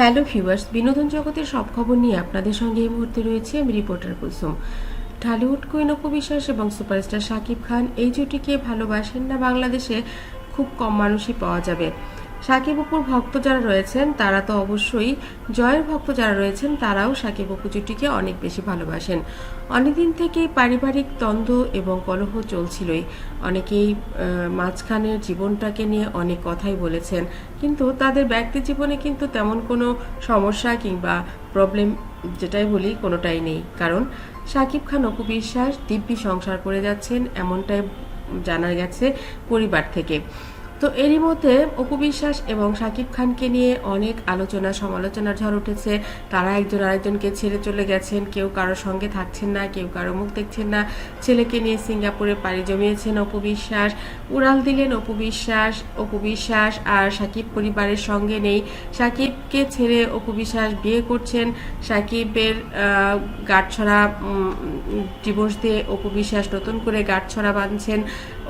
Hello viewers, বিনোদন জগতের সব খবর নিয়ে আপনাদের সঙ্গে এই মুহূর্তে রয়েছে আমি রিপোর্টার কুসুম ঢালিউড কুইন বিশ্বাস এবং সুপারস্টার শাকিব খান, এই জুটিকে ভালোবাসেন না বাংলাদেশে, খুব কম মানুষই পাওয়া যাবে। সাকিব অপুর ভক্ত যারা রয়েছেন, তারা তো অবশ্যই জয়ের ভক্ত যারা রয়েছেন, তারাও সাকিব অপু জুটিকে অনেক বেশি ভালোবাসেন। অনেকদিন থেকেই পারিবারিক দ্বন্দ্ব এবং কলহ চলছিলই। অনেকেই মাঝখানের জীবনটাকে নিয়ে অনেক কথাই বলেছেন, কিন্তু তাদের ব্যক্তি জীবনে কিন্তু তেমন কোনো সমস্যা কিংবা প্রবলেম যেটাই বলি কোনোটাই নেই। কারণ সাকিব খান, অপু বিশ্বাস, দিব্যি সংসার করে যাচ্ছেন, এমনটাই জানা গেছে পরিবার থেকে। তো এরই মধ্যে অপু বিশ্বাস এবং শাকিব খানকে নিয়ে অনেক আলোচনা সমালোচনার ঝড় উঠেছে। তারা একজন আরেকজনকে ছেড়ে চলে গেছেন। কেউ কারোর সঙ্গে থাকছেন না কেউ কারও মুখ দেখছেন না। ছেলেকে নিয়ে সিঙ্গাপুরে পাড়ি জমিয়েছেন অপু বিশ্বাস। উড়াল দিলেন অপু বিশ্বাস অপু বিশ্বাস আর সাকিব পরিবারের সঙ্গে নেই। সাকিবকে ছেড়ে অপু বিশ্বাস বিয়ে করছেন। সাকিবের আহ, গাঁটছড়া ডিভোর্স দিয়ে অপু বিশ্বাস নতুন করে গাঁটছড়া বাঁধছেন।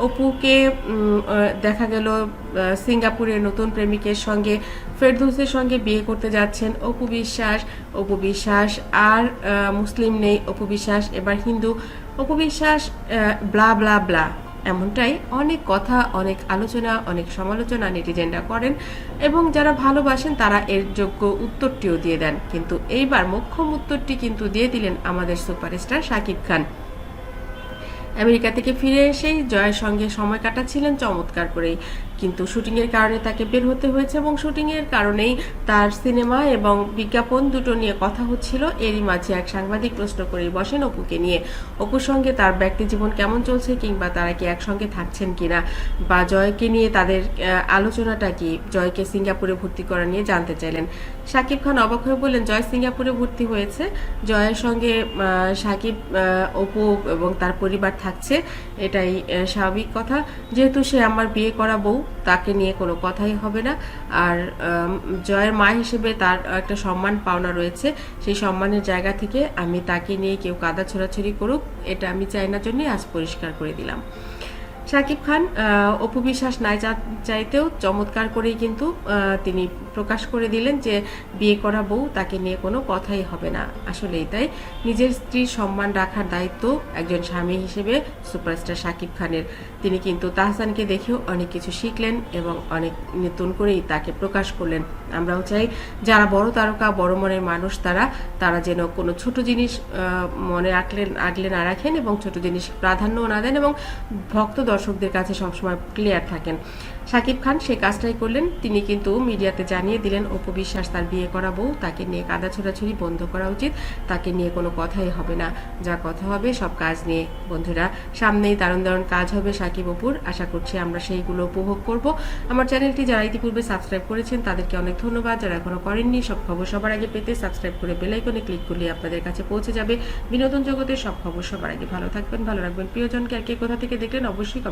অপুকে দেখা গেল সিঙ্গাপুরের নতুন প্রেমিকের সঙ্গে ফেরদৌসের সঙ্গে বিয়ে করতে যাচ্ছেন অপু বিশ্বাস। অপু বিশ্বাস আর মুসলিম নেই। অপু বিশ্বাস এবার হিন্দু। অপু বিশ্বাস ব্লা ব্লা ব্লা। এমনটাই অনেক কথা, অনেক আলোচনা, অনেক সমালোচনা নেটিজেনরা করেন এবং যারা ভালোবাসেন তারা এর যোগ্য উত্তরটিও দিয়ে দেন। কিন্তু এইবার মোক্ষম উত্তরটি কিন্তু দিয়ে দিলেন আমাদের সুপারস্টার শাকিব খান। আমেরিকা থেকে ফিরে এসেই জয়ের সঙ্গে সময় কাটাচ্ছিলেন চমৎকার করেই। কিন্তু শুটিংয়ের কারণে তাকে বের হতে হয়েছে এবং শুটিংয়ের কারণেই তার সিনেমা এবং বিজ্ঞাপন দুটো নিয়ে কথা হচ্ছিল। এরই মাঝে এক সাংবাদিক প্রশ্ন করেই বসেন অপুকে নিয়ে। অপুর সঙ্গে তার ব্যক্তি জীবন কেমন চলছে কিংবা তারা কি একসঙ্গে থাকছেন কিনা বা জয়কে নিয়ে তাদের আলোচনাটা কি জয়কে সিঙ্গাপুরে ভর্তি করা নিয়ে জানতে চাইলেন। শাকিব খান অবাক হয়ে বললেন, জয় সিঙ্গাপুরে ভর্তি হয়েছে। জয়ের সঙ্গে সাকিব অপু এবং তার পরিবার থাকছে। এটাই স্বাভাবিক কথা। যেহেতু সে আমার বিয়ে করা বউ তাকে নিয়ে কোনো কথাই হবে না। আর জয়ের মা হিসেবে তার একটা সম্মান পাওনা রয়েছে। সেই সম্মানের জায়গা থেকে আমি তাকে নিয়ে কেউ কাদা ছোড়াছড়ি করুক, এটা আমি চাইনার জন্যই আজ পরিষ্কার করে দিলাম। শাকিব খান অপু বিশ্বাস নাই চাইতেও চমৎকার করেই কিন্তু তিনি প্রকাশ করে দিলেন যে বিয়ে করা বউ তাকে নিয়ে কোনো কথাই হবে না। আসলেই তাই। নিজের স্ত্রীর সম্মান রাখার দায়িত্ব একজন স্বামী হিসেবে সুপারস্টার শাকিব খানের। তিনি কিন্তু তাহসানকে দেখেও অনেক কিছু শিখলেন এবং অনেক নতুন করেই তাকে প্রকাশ করলেন। আমরাও চাই যারা বড় তারকা, বড় মনের মানুষ তারা তারা যেন কোনো ছোট জিনিস মনে রাখলেন আগলে না রাখেন এবং ছোট জিনিস প্রাধান্য না দেন এবং ভক্ত দর্শকদের কাছে সবসময় ক্লিয়ার থাকেন। শাকিব খান সে কাজটাই করলেন, তিনি কিন্তু মিডিয়াতে জানিয়ে দিলেন, অপু বিশ্বাস তার বিয়ে করা বউ, তাকে নিয়ে কাদা ছোড়াছুড়ি বন্ধ করা উচিত, তাকে নিয়ে কোনো কথাই হবে না। যা কথা হবে, সব কাজ নিয়ে। বন্ধুরা, সামনেই দারুণ দারুণ কাজ হবে সাকিব অপুর। আশা করছি আমরা সেইগুলো উপভোগ করব। আমার চ্যানেলটি যারা ইতিপূর্বে সাবস্ক্রাইব করেছেন, তাদেরকে অনেক ধন্যবাদ। যারা এখনও করেননি, সব খবর সবার আগে পেতে সাবস্ক্রাইব করে বেলাইকনে ক্লিক করলে আপনাদের কাছে পৌঁছে যাবে। বিনোদন জগতের সব খবর সবার আগে। ভালো থাকবেন, ভালো রাখবেন। প্রিয়জনকে আর কে কোথা থেকে দেখলেন, অবশ্যই